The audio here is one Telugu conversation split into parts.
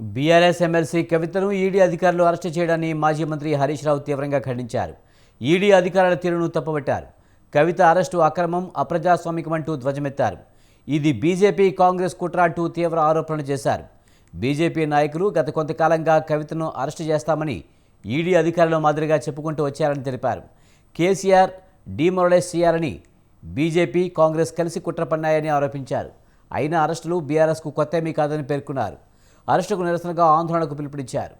బీఆర్ఎస్ ఎమ్మెల్సీ కవితను ఈడీ అధికారులు అరెస్టు చేయడాన్ని మాజీ మంత్రి హరీష్ రావు తీవ్రంగా ఖండించారు. ఈడీ అధికారుల తీరును తప్పుబట్టారు. కవిత అరెస్టు అక్రమం అప్రజాస్వామికమంటూ ధ్వజమెత్తారు. ఇది బీజేపీ కాంగ్రెస్ కుట్ర అంటూ తీవ్ర ఆరోపణలు చేశారు. బీజేపీ నాయకులు గత కొంతకాలంగా కవితను అరెస్టు చేస్తామని ఈడీ అధికారుల మాదిరిగా చెప్పుకుంటూ వచ్చారని తెలిపారు. కేసీఆర్ డీమొరలైజ్ చేయాలని బీజేపీ కాంగ్రెస్ కలిసి కుట్ర పన్నాయని ఆరోపించారు. అయినా అరెస్టులు బీఆర్ఎస్కు కొత్తేమీ కాదని పేర్కొన్నారు. అరెస్టుకు నిరసనగా ఆందోళనకు పిలుపునిచ్చారు.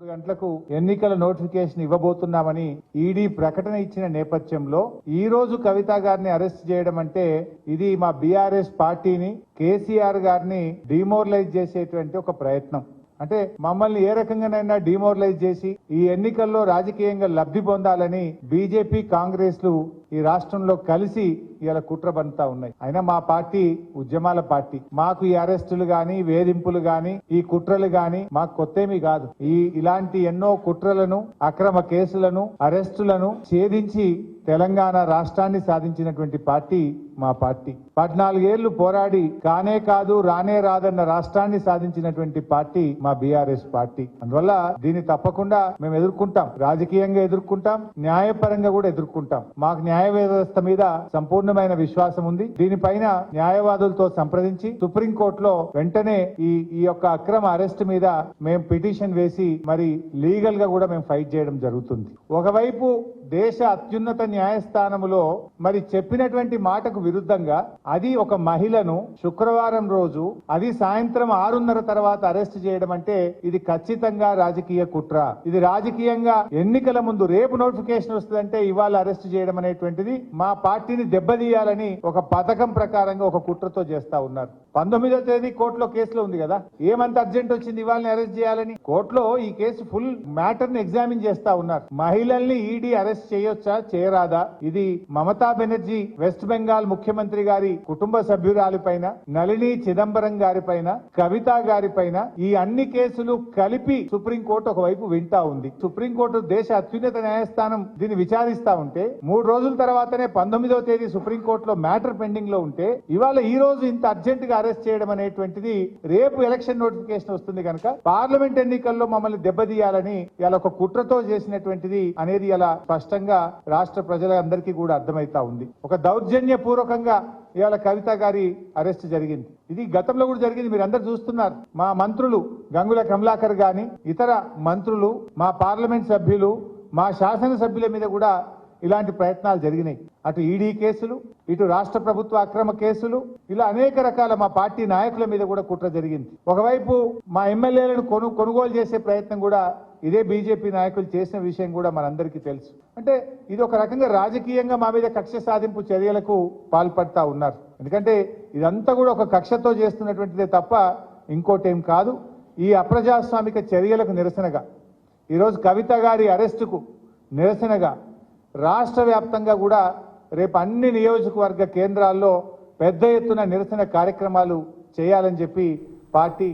మూడు గంటలకు ఎన్నికల నోటిఫికేషన్ ఇవ్వబోతున్నామని ఈడీ ప్రకటన ఇచ్చిన నేపథ్యంలో ఈ రోజు కవిత గారిని అరెస్ట్ చేయడం అంటే ఇది మా బీఆర్ఎస్ పార్టీని కేసీఆర్ గారిని డిమోరలైజ్ చేసేటువంటి ఒక ప్రయత్నం. అంటే మమ్మల్ని ఏ రకంగానైనా డిమోరలైజ్ చేసి ఈ ఎన్నికల్లో రాజకీయంగా లబ్ధి పొందాలని బీజేపీ కాంగ్రెస్లు ఈ రాష్ట్రంలో కలిసి ఇలా కుట్ర బంతా ఉన్నాయి. అయినా మా పార్టీ ఉద్యమాల పార్టీ. మాకు ఈ అరెస్టులు గాని వేధింపులు గాని ఈ కుట్రలు గాని మాకు కొత్తేమీ కాదు. ఈ ఇలాంటి ఎన్నో కుట్రలను అక్రమ కేసులను అరెస్టులను ఛేదించి తెలంగాణ రాష్ట్రాన్ని సాధించినటువంటి పార్టీ మా పార్టీ. పద్నాలుగేళ్ళు పోరాడి కానే కాదు రానే రాదన్న రాష్ట్రాన్ని సాధించినటువంటి పార్టీ మా బీఆర్ఎస్ పార్టీ. అందువల్ల దీన్ని తప్పకుండా మేము ఎదుర్కొంటాం. రాజకీయంగా ఎదుర్కొంటాం న్యాయపరంగా కూడా ఎదుర్కొంటాం. మాకు న్యాయ వ్యవస్థ మీద పూర్ణమైన విశ్వాసం ఉంది. దీనిపైన న్యాయవాదులతో సంప్రదించి సుప్రీంకోర్టులో వెంటనే ఈ ఈ యొక్క అక్రమ అరెస్ట్ మీద మేము పిటిషన్ వేసి మరి లీగల్గా కూడా మేము ఫైట్ చేయడం జరుగుతుంది. ఒకవైపు దేశ అత్యున్నత న్యాయస్థానములో మరి చెప్పినటువంటి మాటకు విరుద్ధంగా అది ఒక మహిళను శుక్రవారం రోజు అది సాయంత్రం ఆరున్నర తర్వాత అరెస్ట్ చేయడం అంటే ఇది ఖచ్చితంగా రాజకీయ కుట్ర. ఇది రాజకీయంగా ఎన్నికల ముందు రేపు నోటిఫికేషన్ వస్తుందంటే ఇవాళ అరెస్ట్ చేయడం అనేటువంటిది మా పార్టీని దెబ్బ దెబ్బతీయాలని ఒక పథకం ప్రకారంగా ఒక కుట్రతో చేస్తా ఉన్నారు. పంతొమ్మిదో తేదీ కోర్టులో కేసులో ఉంది కదా? ఏమంత అర్జెంట్ వచ్చింది? ఇవాళని అరెస్ట్ చేయాలని? కోర్టులో ఈ కేసు ఫుల్ మ్యాటర్ని ఎగ్జామిన్ చేస్తా ఉన్నారు. మహిళల్ని ఈడీ అరెస్ట్ చేయొచ్చా? చేయరాదా? ఇది మమతా బెనర్జీ వెస్ట్ బెంగాల్ ముఖ్యమంత్రి గారి కుటుంబ సభ్యురాలి పైన నళిని చిదంబరం గారి పైన కవిత గారి పైన ఈ అన్ని కేసులు కలిపి సుప్రీంకోర్టు ఒకవైపు వింటా ఉంది. సుప్రీంకోర్టు దేశ అత్యున్నత న్యాయస్థానం దీన్ని విచారిస్తా ఉంటే మూడు రోజుల తర్వాతనే పంతొమ్మిదో తేదీ సుప్రీంకోర్టులో మ్యాటర్ పెండింగ్లో ఉంటే ఇవాళ ఈ రోజు ఇంత అర్జెంట్గా అరెస్ట్ చేయడం అనేటువంటిది రేపు ఎలక్షన్ నోటిఫికేషన్ వస్తుంది కనుక పార్లమెంట్ ఎన్నికల్లో మమ్మల్ని దెబ్బతీయాలని ఇలా ఒక కుట్రతో చేసినటువంటిది అనేది ఇలా స్పష్టంగా రాష్ట్ర ప్రజలందరికీ కూడా అర్థమైతా ఉంది. ఒక దౌర్జన్య పూర్వకంగా ఇవాళ కవిత గారి అరెస్ట్ జరిగింది. ఇది గతంలో కూడా జరిగింది మీరు అందరు చూస్తున్నారు. మా మంత్రులు గంగుల కమలాకర్ గాని ఇతర మంత్రులు మా పార్లమెంట్ సభ్యులు మా శాసనసభ్యుల మీద కూడా ఇలాంటి ప్రయత్నాలు జరిగినాయి. అటు ఈడీ కేసులు ఇటు రాష్ట్ర ప్రభుత్వ అక్రమ కేసులు ఇలా అనేక రకాల మా పార్టీ నాయకుల మీద కూడా కుట్ర జరిగింది. ఒకవైపు మా ఎమ్మెల్యేలను కొను కొనుగోలు చేసే ప్రయత్నం కూడా ఇదే బీజేపీ నాయకులు చేసిన విషయం కూడా మనందరికీ తెలుసు. అంటే ఇది ఒక రకంగా రాజకీయంగా మా మీద కక్ష సాధింపు చర్యలకు పాల్పడతా ఉన్నారు. ఎందుకంటే ఇదంతా కూడా ఒక కక్షతో చేస్తున్నటువంటిదే తప్ప ఇంకోటేం కాదు. ఈ అప్రజాస్వామిక చర్యలకు నిరసనగా ఈరోజు కవిత గారి అరెస్టుకు నిరసనగా రాష్ట్ర వ్యాప్తంగా కూడా రేపు అన్ని నియోజకవర్గ కేంద్రాల్లో పెద్ద ఎత్తున నిరసన కార్యక్రమాలు చేయాలని చెప్పి పార్టీ